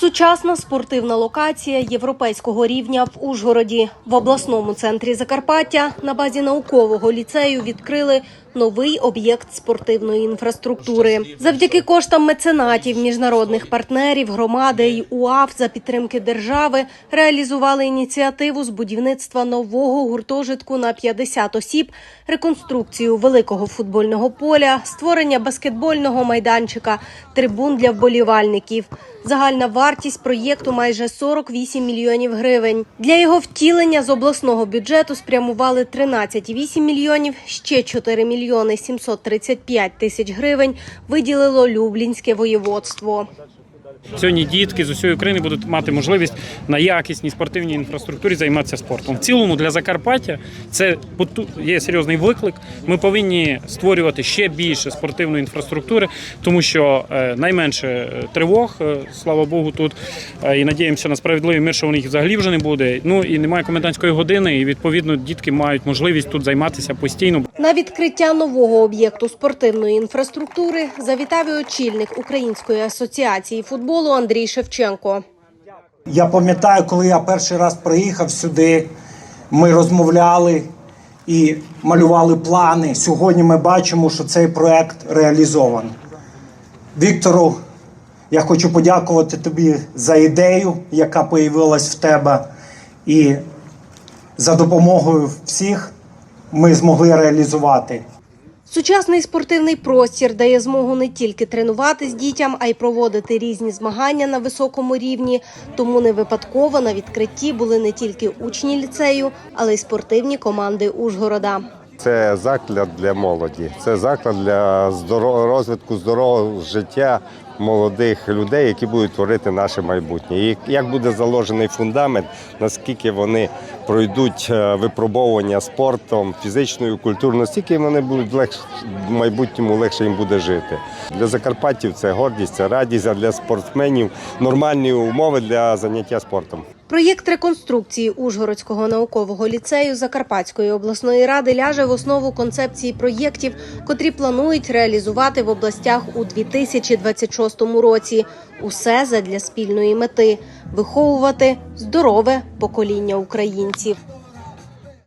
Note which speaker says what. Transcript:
Speaker 1: Сучасна спортивна локація європейського рівня в Ужгороді. В обласному центрі Закарпаття на базі наукового ліцею відкрили новий об'єкт спортивної інфраструктури. Завдяки коштам меценатів, міжнародних партнерів, громади й УАФ за підтримки держави реалізували ініціативу з будівництва нового гуртожитку на 50 осіб, реконструкцію великого футбольного поля, створення баскетбольного майданчика, трибун для вболівальників. Загальна вартість проєкту майже 48 мільйонів гривень. Для його втілення з обласного бюджету спрямували 13,8 мільйонів, ще 4 мільйони 735 тисяч гривень виділило Люблінське воєводство.
Speaker 2: Сьогодні дітки з усієї України будуть мати можливість на якісній спортивній інфраструктурі займатися спортом. В цілому для Закарпаття це є серйозний виклик. Ми повинні створювати ще більше спортивної інфраструктури, тому що е, найменше е, тривог, е, слава Богу, тут і надіємося на справедливий мир, що у них взагалі вже не буде. Ну і немає комендантської години, і відповідно дітки мають можливість тут займатися постійно.
Speaker 1: На відкриття нового об'єкту спортивної інфраструктури завітав очільник Української асоціації футболу Андрій Шевченко.
Speaker 3: Я пам'ятаю, коли я перший раз приїхав сюди, ми розмовляли і малювали плани. Сьогодні ми бачимо, що цей проект реалізований. Віктору, я хочу подякувати тобі за ідею, яка появилась в тебе, і за допомогою всіх ми змогли реалізувати.
Speaker 1: Сучасний спортивний простір дає змогу не тільки тренуватись дітям, а й проводити різні змагання на високому рівні. Тому не випадково на відкритті були не тільки учні ліцею, але й спортивні команди Ужгорода.
Speaker 4: Це заклад для молоді, це заклад для розвитку здорового життя молодих людей, які будуть творити наше майбутнє. І як буде заложений фундамент, наскільки вони пройдуть е, випробовування спортом, фізичною, культурною, стільки вони будуть легше в майбутньому легше їм буде жити. Для закарпаттів це гордість, це радість, а для спортсменів нормальні умови для заняття спортом.
Speaker 1: Проєкт реконструкції Ужгородського наукового ліцею Закарпатської обласної ради ляже в основу концепції проєктів, котрі планують реалізувати в областях у 2026 році. Усе задля спільної мети виховувати здорове покоління українців.